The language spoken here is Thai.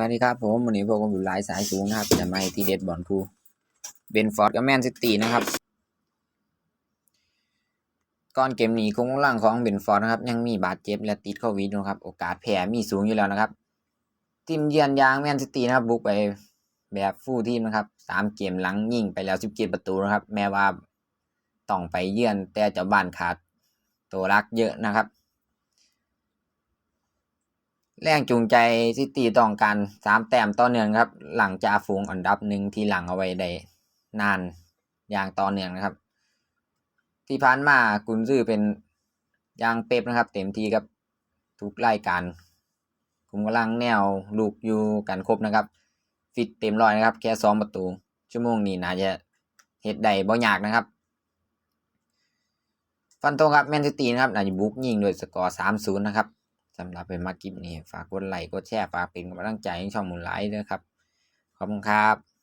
สวัสดีครับผมวันนี้พวกผมอยู่หลายสายสูงนะครับจะมาให้ที่เด็ดบอลคูเบนฟอร์ดกับแมนซิตี้นะครับ ก่อนเกมนี้กองหลังของเบนฟอร์ดนะครับ ยังมีบาดเจ็บและติดโควิดนะครับ โอกาสแพ้มีสูงอยู่แล้วนะครับ ทีมเยือนยางแมนซิตี้นะครับบุกไปแบบฟูลทีมนะครับสามเกมหลังยิงไปแล้วสิบเจ็ดประตูนะครับ แม้ว่าต้องไปเยือนแต่เจ้าบ้านขาดตัวรักเยอะนะครับ แรงจูงใจซิตี้ต้องการสามแต้มต่อเนื่องครับ หลังจากฝูงอันดับหนึ่งที่หลังเอาไว้ได้นานอย่างต่อเนื่องนะครับ ที่ผ่านมากุนซือเป็นยางเป๊ปนะครับ เต็มที่กับทุกรายการคุมกำลังแนวลูกอยู่กันครบนะครับ ฟิตเต็มร้อยนะครับ แค่ซ้อมประตู ชั่วโมงนี้น่าจะเฮ็ดได้บ่ยากนะครับ ฟันตรงครับแมนซิตี้นะครับน่าจะบุกยิงโดวยสกอร์3-0นะครับ สำหรับเป็นมากิปนี้ ฝากกดไลค์กดแชร์ฝากเป็นกำลังใจให้ช่องมูลไลค์ด้วยครับ ขอบคุณครับ